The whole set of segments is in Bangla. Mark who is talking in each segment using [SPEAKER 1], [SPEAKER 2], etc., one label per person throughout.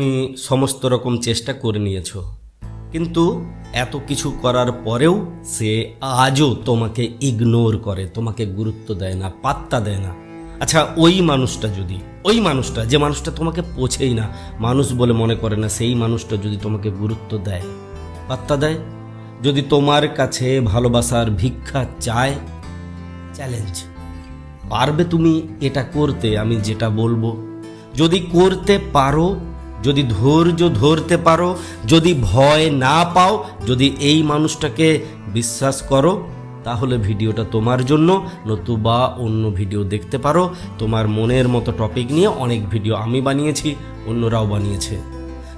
[SPEAKER 1] তুমি সমস্ত রকম চেষ্টা করে নিয়েছো। কিন্তু এত কিছু করার পরেও সে আজও তোমাকে ইগনোর করে, তোমাকে গুরুত্ব দেয় না, পাত্তা দেয় না। আচ্ছা ওই মানুষটা যদি, ওই মানুষটা, যে মানুষটা তোমাকে পোছেই না, মানুষ বলে মনে করে না, সেই মানুষটা যদি তোমাকে গুরুত্ব দেয়, পাত্তা দেয়? যদি তোমার কাছে ভালোবাসার ভিক্ষা চায় চ্যালেঞ্জ পারবে তুমি এটা করতে, আমি যেটা বলব। যদি করতে পারো যদি ধৈর্য ধরতে পারো, যদি ভয় না পাও, যদি এই মানুষটাকে বিশ্বাস করো, তাহলে ভিডিওটা তোমার জন্য, নতুবা অন্য ভিডিও দেখতে পারো। তোমার মনের মতো টপিক নিয়ে অনেক ভিডিও আমি বানিয়েছি, অন্যরাও বানিয়েছে।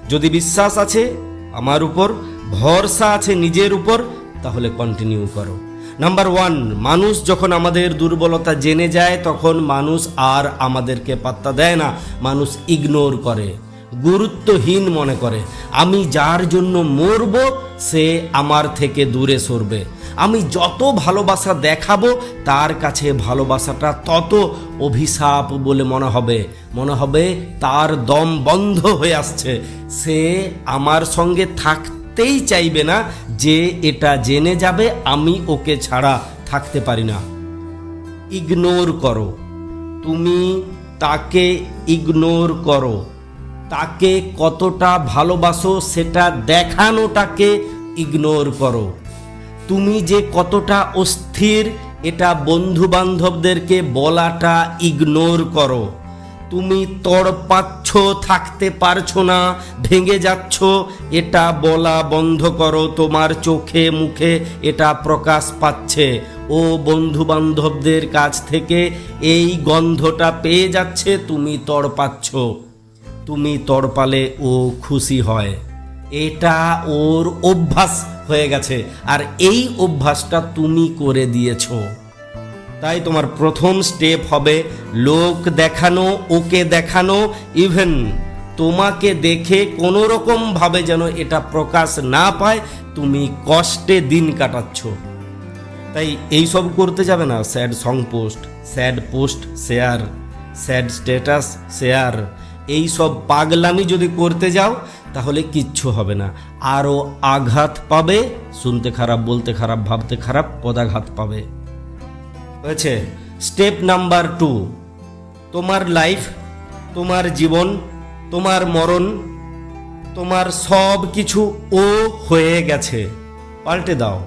[SPEAKER 1] যদি বিশ্বাস আছে আমার উপর, ভরসা আছে নিজের উপর, তাহলে কন্টিনিউ করো। নাম্বার ওয়ান মানুষ যখন আমাদের দুর্বলতা জেনে যায়, তখন মানুষ আর আমাদেরকে পাত্তা দেয় না। মানুষ ইগনোর করে। গুরুত্বহীন মনে করে। আমি যার জন্য মরব, সে আমার থেকে দূরে সরবে। আমি যত ভালোবাসা দেখাবো, তার কাছে ভালোবাসাটা তত অভিশাপ বলে মনে হবে। মনে হবে তার দম বন্ধ হয়ে আসছে। সে আমার সঙ্গে থাকতেই চাইবে না যে এটা জেনে যাবে, আমি ওকে ছাড়া থাকতে পারি না। ইগনোর করো। তুমি তাকে ইগনোর করো। তাকে কতটা ভালোবাসো সেটা দেখানোটাকে ইগনোর করো। তুমি যে কতটা অস্থির, এটা বন্ধু বান্ধবদেরকে বলাটা ইগনোর করো। তুমি তড়পাচ্ছ, থাকতে পারছ না, ভেঙে যাচ্ছ, এটা বলা বন্ধ করো, তোমার চোখে মুখে এটা প্রকাশ পাচ্ছে। ও বন্ধু বান্ধবদের কাছ থেকে এই গন্ধটা পেয়ে যাচ্ছে, তুমি তড়পাচ্ছ। তুমি তড়পালে ও খুশি হয়। এটা ওর অভ্যাস হয়ে গেছে, আর এই অভ্যাসটা তুমি করে দিয়েছ। তাই তোমার প্রথম স্টেপ হবে লোক দেখানো, ওকে দেখানো ইভেন তোমাকে দেখে কোনো রকম ভাবে যেন এটা প্রকাশ না পায়, তুমি কষ্টে দিন কাটাচ্ছ। তাই এই সব করতে যাবে না sad song post sad post share sad status share এই সব পাগলামি যদি করতে যাও, তাহলে কিচ্ছু হবে না। আরও আঘাত পাবে, শুনতে খারাপ, বলতে খারাপ, ভাবতে খারাপ, পদাঘাত পাবে। হয়েছে। Step number two. তোমার লাইফ, তোমার জীবন, তোমার মরণ, তোমার সব কিছু ও হয়ে গেছে। পাল্টে দাও।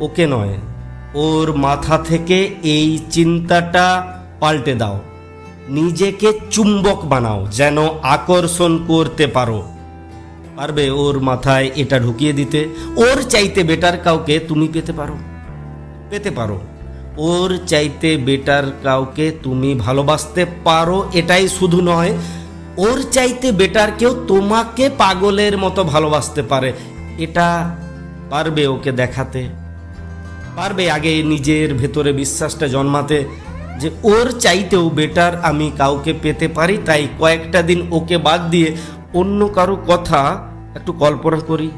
[SPEAKER 1] ওকে নয়। ওর মাথা থেকে এই চিন্তাটা পাল্টে দাও। নিজেকে চুম্বক বানাও, যেন আকর্ষণ করতে পারো। পারবে ওর মাথায় এটা ঢুকিয়ে দিতে, ওর চাইতে বেটার কাউকে তুমি পেতে পারো। পেতে পারো। ওর চাইতে বেটার কাউকে তুমি ভালোবাসতে পারো, এটাই শুধু নয়, ওর চাইতে বেটার কেউ তোমাকে পাগলের মতো ভালোবাসতে পারে। এটা পারবে ওকে দেখাতে। পারবে আগে নিজের ভেতরে বিশ্বাসটা জন্মাতে। যে ওর চাইতেও বেটার আমি কাউকে পেতে পারি, তাই কয়েকটা দিন ওকে বাদ দিয়ে অন্য কারও কথা একটু কল্পনা করি।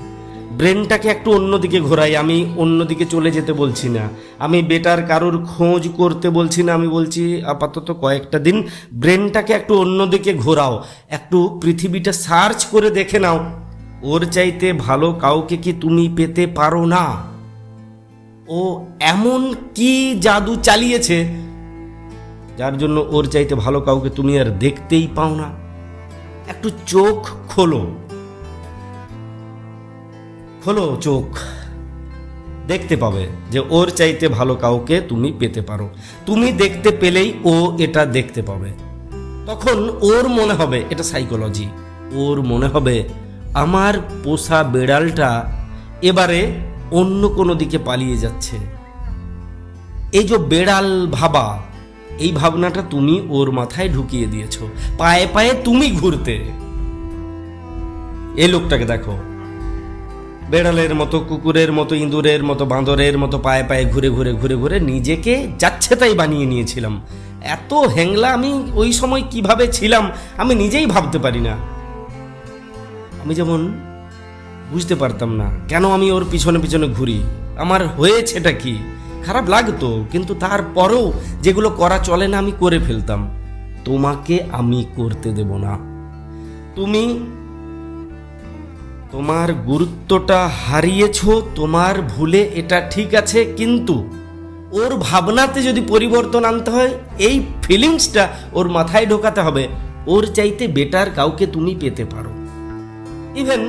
[SPEAKER 1] ব্রেনটাকে একটু অন্যদিকে ঘোরাই, আমি অন্যদিকে চলে যেতে বলছি না। আমি বেটার কারোর খোঁজ করতে বলছি না, আমি বলছি আপাতত কয়েকটা দিন ব্রেনটাকে একটু অন্যদিকে ঘোরাও, একটু পৃথিবীটা সার্চ করে দেখে নাও। ওর চাইতে ভালো কাউকে কি তুমি পেতে পারো না? ও এমন কি জাদু চালিয়েছে যার জন্য ওর চাইতে ভালো কাউকে তুমি আর দেখতেই পাও না। একটু চোখ খোলো। খোলো চোখ। দেখতে পাবে যে ওর চাইতে ভালো কাউকে তুমি পেতে পারো। তুমি দেখতে পেলেই ও এটা দেখতে পাবে। তখন ওর মনে হবে, এটা সাইকোলজি ওর মনে হবে, আমার পোষা বেড়ালটা এবারে অন্য কোনো দিকে পালিয়ে যাচ্ছে। এই যে বেড়াল ভাবা এই ভাবনাটা তুমি ওর মাথায় ঢুকিয়ে দিয়েছ। পায়ে পায়ে তুমি ঘুরতে। এই লোকটাকে দেখো। বেড়ালের মতো, কুকুরের মতো, ইঁদুরের মতো, বাঁদরের মতো পায়ে পায়ে ঘুরে ঘুরে ঘুরে ঘুরে নিজেকে যাচ্ছে তাই বানিয়ে নিয়েছিলাম। এত হ্যাংলা আমি ওই সময় কীভাবে ছিলাম, আমি নিজেই ভাবতে পারি না। আমি যেমন বুঝতে পারতাম না, কেন আমি ওর পিছনে পিছনে ঘুরি? আমার হয়েছেটা কি? খারাপ লাগতো, কিন্তু তারপরেও যেগুলো করা চলে না আমি করে ফেলতাম। তোমাকে আমি করতে দেব না। তুমি তোমার গুরুত্বটা হারিয়েছ, তোমার ভুলে এটা ঠিক আছে, কিন্তু ওর ভাবনাতে যদি পরিবর্তন আনতে হয়, এই ফিলিংসটা ওর মাথায় ঢোকাতে হবে। ওর চাইতে বেটার কাউকে তুমি পেতে পারো। ইভেন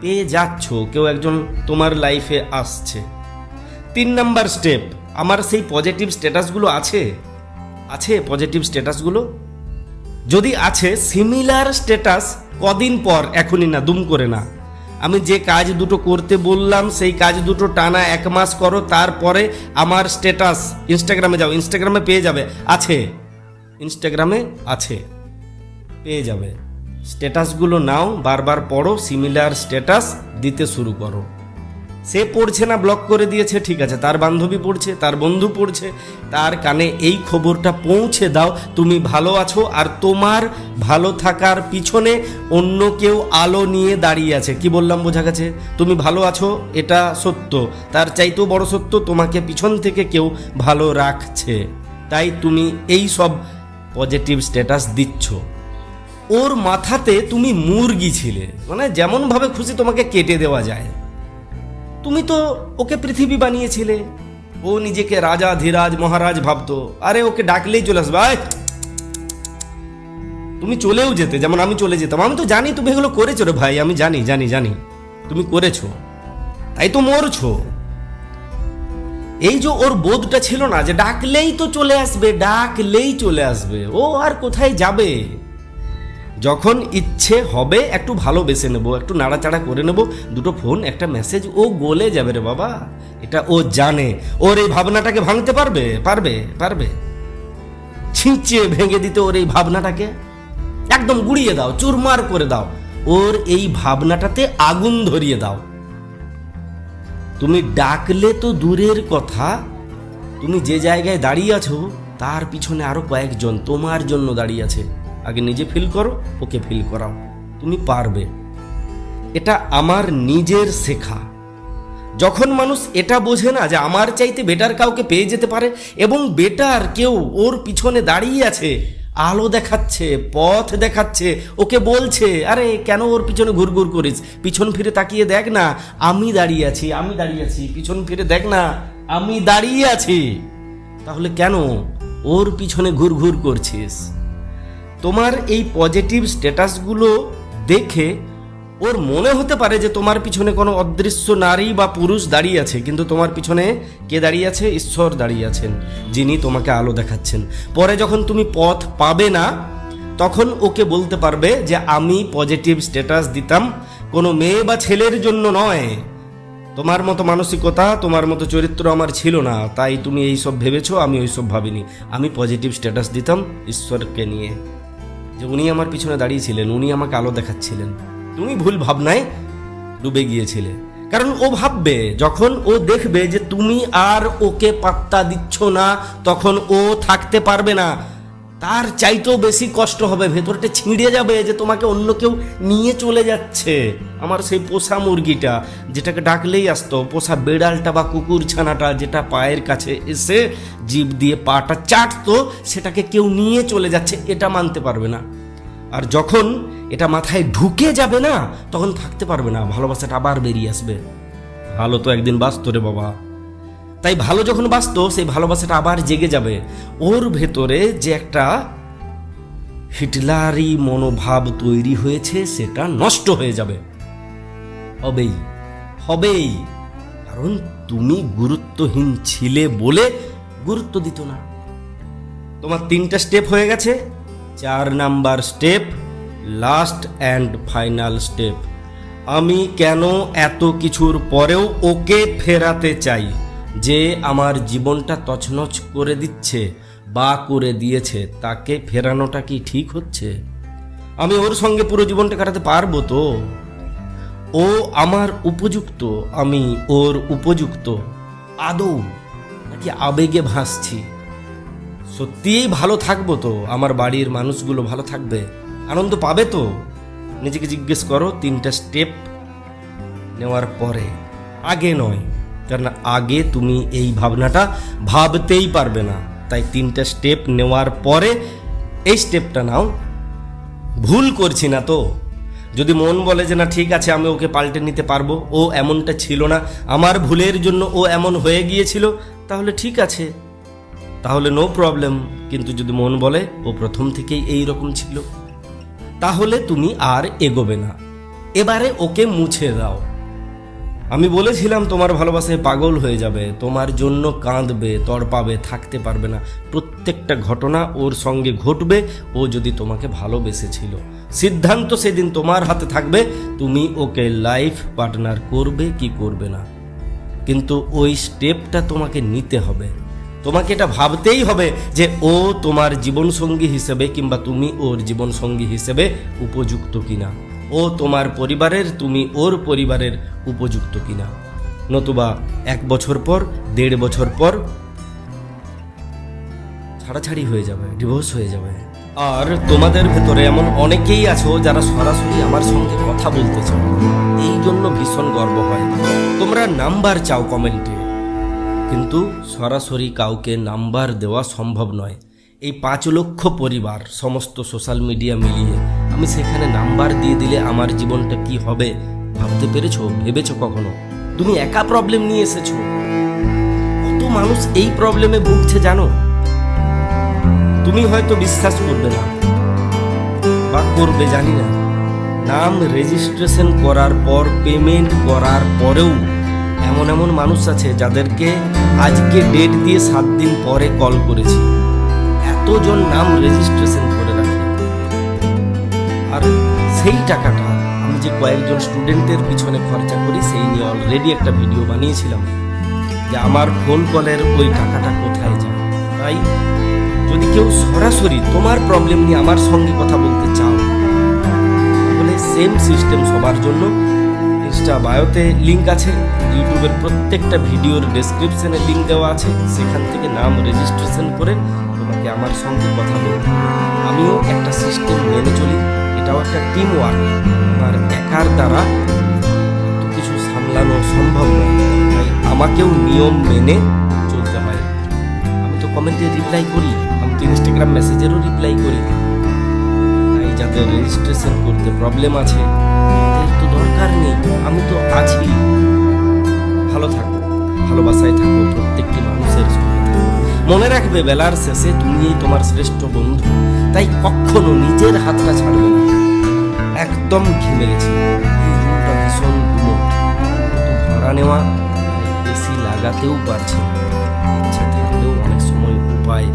[SPEAKER 1] পেয়ে যাচ্ছ, কেউ একজন তোমার লাইফে আসছে। তিন নাম্বার স্টেপ আমার সেই পজিটিভ স্ট্যাটাসগুলো আছে? আছে পজিটিভ স্ট্যাটাসগুলো যদি আছে সিমিলার স্ট্যাটাস কদিন পর, এখনই না, দুম করে না। আমি যে কাজ দুটো করতে বললাম, সেই কাজ দুটো টানা এক মাস করো, তারপরে আমার স্ট্যাটাস ইনস্টাগ্রামে যাও। ইনস্টাগ্রামে পেয়ে যাবে। আছে। ইনস্টাগ্রামে আছে। পেয়ে যাবে। স্ট্যাটাসগুলো নাও, বারবার পড়ো সিমিলার স্ট্যাটাস দিতে শুরু করো। সে পড়ছে না ব্লক করে দিয়েছে, ঠিক আছে। তার বান্ধবী পড়ছে, তার বন্ধু পড়ছে, তার কানে এই খবরটা পৌঁছে দাও, তুমি ভালো আছো আর তোমার ভালো থাকার পিছনে অন্য কেউ আলো নিয়ে দাঁড়িয়ে আছে। কি বললাম বোঝা গেছে? তুমি ভালো আছো, এটা সত্য। তার চাইতেও বড় সত্য, তোমাকে পিছন থেকে কেউ ভালো রাখছে। তাই তুমি এই সব পজিটিভ স্ট্যাটাস দিচ্ছ। ওর মাথাতে তুমি মুরগি ছিলে। মানে যেমনভাবে খুশি তোমাকে কেটে দেওয়া যায়। তুমি তো ওকে পৃথিবী বানিয়েছিলে। ও নিজেকে রাজা, ধীরাজ, মহারাজ ভাবতো। আরে, ওকে ডাকলেই চলে আসবে। তুমি চলেও যেতে, যেমন আমি চলে যেতাম। আমি তো জানি তুমি এগুলো করেছ রে ভাই, আমি জানি জানি জানি। তুমি করেছ। তাই তো মরছো। এই যে ওর বোধটা ছিল না, যে ডাকলেই তো চলে আসবে, ডাকলেই চলে আসবে। ও আর কোথায় যাবে? যখন ইচ্ছে হবে একটু ভালোবেসে নেব, একটু নাড়াচাড়া করে নেব, দুটো ফোন, একটা মেসেজ ও গলে যাবে রে বাবা। এটা ও জানে। ওর এই ভাবনাটাকে ভাঙতে পারবে? পারবে? পারবে? ছিঁচিয়ে ভেঙে দিতে ওর এই ভাবনাটাকে? একদম গুড়িয়ে দাও, চুরমার করে দাও। ওর এই ভাবনাটাতে আগুন ধরিয়ে দাও। তুমি ডাকলে তো দূরের কথা। তুমি যে জায়গায় দাঁড়িয়ে আছো, তার পিছনে আরও কয়েকজন তোমার জন্য দাঁড়িয়ে আছে। আগে নিজে ফিল করো, ওকে ফিল করাও। তুমি পারবে। এটা আমার নিজের শেখা। যখন মানুষ এটা বোঝে না যে আমার চাইতে বেটার কাউকে পেয়ে যেতে পারে এবং বেটার কেউ ওর পিছনে দাঁড়িয়ে আছে, আলো দেখাচ্ছে, পথ দেখাচ্ছে, ওকে বলছে, আরে, কেন ওর পিছনে ঘুরঘুর করিস? পিছন ফিরে তাকিয়ে দেখ না, আমি দাঁড়িয়ে আছি, আমি দাঁড়িয়ে আছি, পিছন ফিরে দেখ না, আমি দাঁড়িয়ে আছি। তাহলে কেন ওর পিছনে ঘুরঘুর করছিস? তোমার এই পজিটিভ স্ট্যাটাসগুলো দেখে ওর মনে হতে পারে যে তোমার পিছনে কোনো অদৃশ্য নারী বা পুরুষ দাঁড়িয়ে আছে, কিন্তু তোমার পিছনে কে দাঁড়িয়ে আছে? ঈশ্বর দাঁড়িয়ে আছেন, যিনি তোমাকে আলো দেখাচ্ছেন। পরে যখন তুমি পথ পাবে না, তখন ওকে বলতে পারবে যে, আমি পজিটিভ স্ট্যাটাস দিতাম। কোনো মেয়ে বা ছেলের জন্য নয়। তোমার মতো মানসিকতা, তোমার মতো চরিত্র আমার ছিল না। তাই তুমি এইসব ভেবেছো, আমি ওই সব ভাবিনি। আমি পজিটিভ স্ট্যাটাস দিতাম ঈশ্বরকে নিয়ে। যে উনি আমার পিছনে দাঁড়িয়েছিলেন, উনি আমাকে আলো দেখাচ্ছিলেন। তুমি ভুল ভাবনায় ডুবে গিয়েছিলে। কারণ ও ভাববে, যখন ও দেখবে যে তুমি আর ওকে পাত্তা দিচ্ছ না, তখন ও থাকতে পারবে না। তার চাইতেও বেশি কষ্ট হবে, ভেতরটা ছিঁড়ে যাবে যে তোমাকে অন্য কেউ নিয়ে চলে যাচ্ছে। আমার সেই পোষা মুরগিটা, যেটাকে ডাকলেই আসতো, পোষা বেড়ালটা বা কুকুর ছানাটা যেটা পায়ের কাছে এসে জীব দিয়ে পাটা চাটতো, সেটাকে কেউ নিয়ে চলে যাচ্ছে, এটা মানতে পারবে না। আর যখন এটা মাথায় ঢুকে যাবে না, তখন থাকতে পারবে না, ভালোবাসাটা আবার বেরিয়ে আসবে। ভালো তো একদিন বাঁচত রে বাবা। তাই ভালো যখন বাঁচত, সেই ভালোবাসাটা আবার জেগে যাবে। ওর ভেতরে যে একটা হিটলারি মনোভাব তৈরি হয়েছে, সেটা নষ্ট হয়ে যাবে। হবেই হবেই। কারণ তুমি গুরুত্বহীন ছিলে বলে গুরুত্ব দিত না। তোমার তিনটা স্টেপ হয়ে গেছে। চার number step last and final step আমি কেন এত কিছুর পরেও ওকে ফেরাতে চাই? যে আমার জীবনটা তছনছ করে দিচ্ছে বা করে দিয়েছে, তাকে ফেরানোটা কি ঠিক হচ্ছে? আমি ওর সঙ্গে পুরো জীবনটা কাটাতে পারব তো? ও আমার উপযুক্ত, আমি ওর উপযুক্ত। আদৌ নাকি আবেগে ভাসছি? সত্যিই ভালো থাকব তো? আমার বাড়ির মানুষগুলো ভালো থাকবে? আনন্দ পাবে তো? নিজেকে জিজ্ঞেস করো তিনটা স্টেপ নেওয়ার পরে। আগে নয়। কারণ আগে তুমি এই ভাবনাটা ভাবতেই পারবে না। তাই তিনটা স্টেপ নেওয়ার পরে এই স্টেপটা নাও। ভুল করছি না তো। যদি মন বলে যে না, ঠিক আছে, আমি ওকে পাল্টে নিতে পারব, ও এমনটা ছিল না, আমার ভুলের জন্য ও এমন হয়ে গিয়েছিল, তাহলে ঠিক আছে। তাহলে নো প্রবলেম কিন্তু যদি মন বলে, ও প্রথম থেকেই এই রকম ছিল। তাহলে তুমি আর এগোবে না। এবারে ওকে মুছে দাও। আমি বলেছিলাম তোমার ভালোবাসায় পাগল হয়ে যাবে, তোমার জন্য কাঁদবে, তড়পাবে, থাকতে পারবে না। প্রত্যেকটা ঘটনা ওর সঙ্গে ঘটবে, ও যদি তোমাকে ভালোবেসেছিল। সিদ্ধান্ত সেদিন তোমার হাতে থাকবে, তুমি ওকে লাইফ পার্টনার করবে কি করবে না। কিন্তু ওই স্টেপটা তোমাকে নিতে হবে। তোমাকে এটা ভাবতেই হবে যে ও তোমার জীবনসঙ্গী হিসেবে কিংবা তুমি ওর জীবনসঙ্গী হিসেবে উপযুক্ত কিনা। ও তোমার পরিবারের, তুমি ওর পরিবারের উপযুক্ত কিনা। নতুবা এক বছর পর, দেড় বছর পর ছাড়াছাড়ি হয়ে যাবে ডিভোর্স হয়ে যাবে। আর তোমাদের ভেতরে এমন অনেকেই আছো যারা সরাসরি আমার সঙ্গে কথা বলতে চাও। এই জন্য ভীষণ গর্ব হয়। তোমরা নাম্বার চাও কমেন্টে। কিন্তু সরাসরি কাউকে নাম্বার দেওয়া সম্ভব নয়। এই পাঁচ লক্ষ পরিবার, সমস্ত সোশ্যাল মিডিয়া মিলিয়ে আমি সেখানে নাম্বার দিয়ে দিলে আমার জীবনটা কি হবে ভাবতে পেরেছ? ভেবেছো কখনো? তুমি একা প্রবলেম নিয়ে এসেছ। কত মানুষ এই প্রবলেমে ভুগছে জানো? তুমি হয়তো বিশ্বাস করবে না। বা করবে, জানি না। নাম রেজিস্ট্রেশন করার পর পেমেন্ট করার পরেও এমন এমন মানুষ আছে যাদেরকে আজকে ডেট দিয়ে সাত দিন পরে কল করেছি। এতজন নাম রেজিস্ট্রেশন আর সেই টাকাটা আমি যে কয়েকজন স্টুডেন্টের পিছনে খরচা করি, সেই নিয়ে অলরেডি একটা ভিডিও বানিয়েছিলাম যে আমার ফোন কলের ওই টাকাটা কোথায় যায়। তাই যদি কেউ সরাসরি তোমার প্রবলেম নিয়ে আমার সঙ্গে কথা বলতে চাও, তাহলে সেম সিস্টেম সবার জন্য। ইনস্টা বায়োতে লিঙ্ক আছে ইউটিউবের প্রত্যেকটা ভিডিওর ডেসক্রিপশনে লিঙ্ক দেওয়া আছে, সেখান থেকে নাম রেজিস্ট্রেশন করে তোমাকে আমার সঙ্গে কথা বলতে আমিও একটা সিস্টেম মেনে চলি। এটাও একটা টিম ওয়ার্ক আমার একার দ্বারা কিছু সামলানো সম্ভব নয়। তাই আমাকেও নিয়ম মেনে চলতে হয়। আমি তো কমেন্টে রিপ্লাই করি, আমি তো ইনস্টাগ্রাম মেসেজেরও রিপ্লাই করি। তাই যাদের রেজিস্ট্রেশন করতে প্রবলেম আছে তো দরকার নেই, আমি তো আছি। ভালো থাকো, ভালোবাসায় থাকো প্রত্যেকটি থাকো। মনে রাখবে বেলার শেষে তুমিই তোমার শ্রেষ্ঠ বন্ধু। তাই কখনো নিজের হাতটা ছাড়বে না। একদম ঘেমে গেছি। ভীষণ ভাড়া নেওয়া এসি লাগাতেও পারছি না। থাকলেও অনেক সময় উপায়